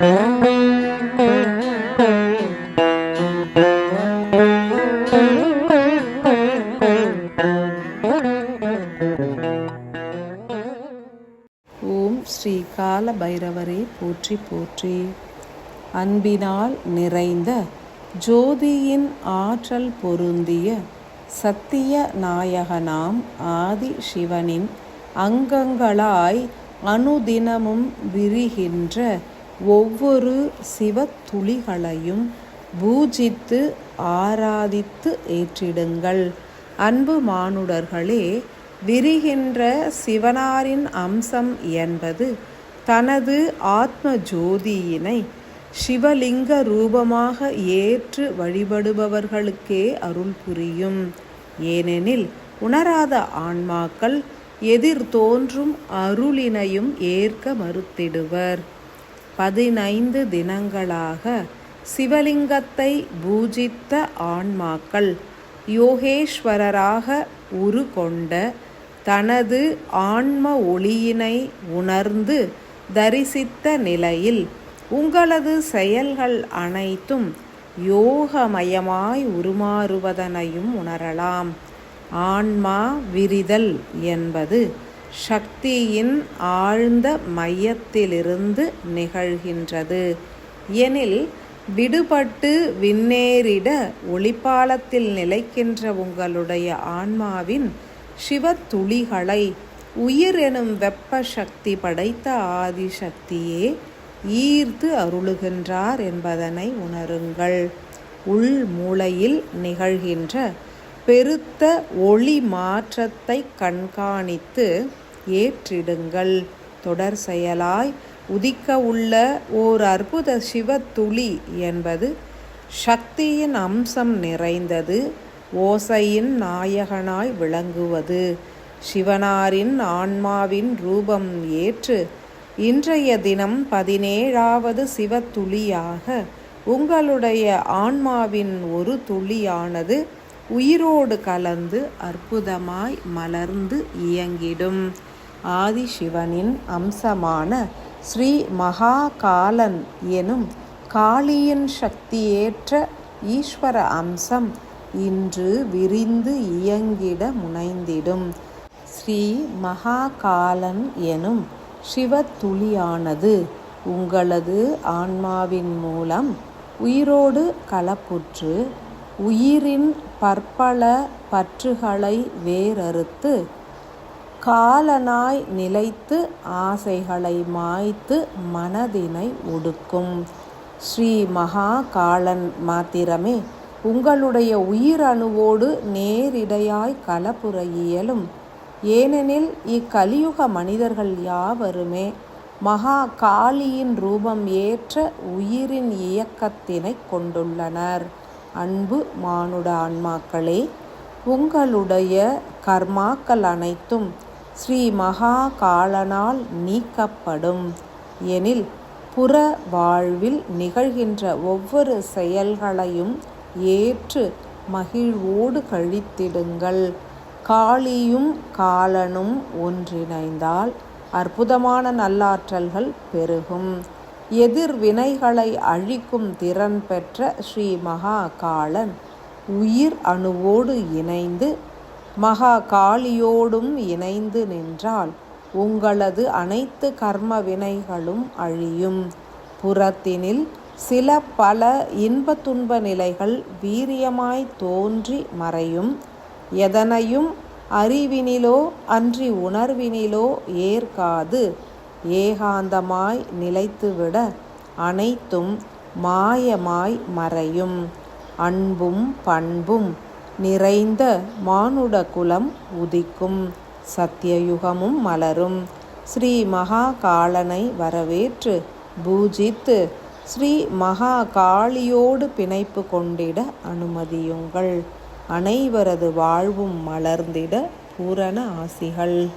ஓம் ஸ்ரீ கால பைரவரே போற்றி போற்றி. அன்பினால் நிறைந்த ஜோதியின் ஆற்றல் பொருந்திய சத்திய நாயகனாம் ஆதி சிவனின் அங்கங்களாய் அனுதினமும் விரிகின்ற ஒவ்வொரு சிவத்துளிகளையும் பூஜித்து ஆராதித்து ஏற்றிடுங்கள். அன்பு மானுடர்களே விரிகின்ற சிவனாரின் அம்சம் என்பது தனது ஆத்ம ஜோதியினை சிவலிங்க ரூபமாக ஏற்று வழிபடுபவர்களுக்கே அருள் புரியும். ஏனெனில் உணராத ஆன்மாக்கள் எதிர் தோன்றும் அருளினையும் ஏற்க மறுத்திடுவர். பதினைந்து தினங்களாக சிவலிங்கத்தை பூஜித்த ஆன்மாக்கள் யோகேஸ்வரராக உருகொண்ட தனது ஆன்ம ஒளியினை உணர்ந்து தரிசித்த நிலையில் உங்களது செயல்கள் அனைத்தும் யோகமயமாய் உருமாறுவதனையும் உணரலாம். ஆன்மா விரிதல் என்பது சக்தியின் ஆழ்ந்த மையத்திலிருந்து நிகழ்கின்றது. எனில் விடுபட்டு விண்ணேறிட ஒளிப்பாலத்தில் நிலைக்கின்ற உங்களுடைய ஆன்மாவின் சிவத்துளிகளை உயிர் எனும் வெப்ப சக்தி படைத்த ஆதிசக்தியே ஈர்த்து அருளுகின்றார் என்பதனை உணருங்கள். உள் மூளையில் நிகழ்கின்ற பெருத்த ஒளி மாற்றத்தை கண்காணித்து ஏற்றிடுங்கள். தொடர் செயலாய் உதிக்க உள்ள ஓர் அற்புத சிவத்துளி என்பது சக்தியின் அம்சம் நிறைந்தது ஓசையின் நாயகனாய் விளங்குவது. சிவனாரின் ஆன்மாவின் ரூபம் ஏற்று இன்றைய தினம் பதினேழாவது சிவத்துளியாக உங்களுடைய ஆன்மாவின் ஒரு துளியானது உயிரோடு கலந்து அற்புதமாய் மலர்ந்து இயங்கிடும். ஆதிசிவனின் அம்சமான ஸ்ரீ மகாகாலன் எனும் காளியின் சக்தியேற்ற ஈஸ்வர அம்சம் இன்று விரிந்து இயங்கிட முனைந்திடும். ஸ்ரீ மகாகாலன் எனும் சிவத்துளியானது உங்களது ஆன்மாவின் மூலம் உயிரோடு கலப்புற்று உயிரின் பற்பல பற்றுகளை வேறறுத்து காலனாய் நிலைத்து ஆசைகளை மாய்த்து மனதினை ஒடுக்கும். ஸ்ரீ மகா காலன் மாத்திரமே உங்களுடைய உயிரணுவோடு நேரிடையாய் கலப்புற இயலும் ஏனெனில் இக்கலியுக மனிதர்கள் யாவருமே மகா காளியின் ரூபம் ஏற்ற உயிரின் இயக்கத்தினை கொண்டுள்ளனர். அன்பு மானுட ஆன்மாக்களே உங்களுடைய கர்மாக்கள் அனைத்தும் ஸ்ரீ மகா காலனால் நீக்கப்படும். எனில் புற வாழ்வில் நிகழ்கின்ற ஒவ்வொரு செயல்களையும் ஏற்று மகிழ்வோடு கழித்திடுங்கள். காளியும் காலனும் ஒன்றிணைந்தால் அற்புதமான நல்லாற்றல்கள் பெருகும். எதிர்வினைகளை அழிக்கும் திறன் பெற்ற ஸ்ரீ மகாகாலன் உயிர் அணுவோடு இணைந்து மகா காளியோடும் இணைந்து நின்றால் உங்களது அனைத்து கர்ம வினைகளும் அழியும். புறத்தினில் சில பல இன்ப துன்ப நிலைகள் வீரியமாய் தோன்றி மறையும். எதனையும் அறிவினிலோ அன்றி உணர்வினிலோ ஏற்காது. ஏகாந்தமாய் நிலைத்துவிட அனைத்தும் மாயமாய் மறையும். அன்பும் பண்பும் நிறைந்த மானுட குலம் உதிக்கும். சத்தியயுகமும் மலரும். ஸ்ரீ மகா காலனை வரவேற்று பூஜித்து ஸ்ரீ மகா காளியோடு பிணைப்பு கொண்டிட அனுமதியுங்கள். அனைவரது வாழ்வும் மலர்ந்திட பூரண ஆசிகள்.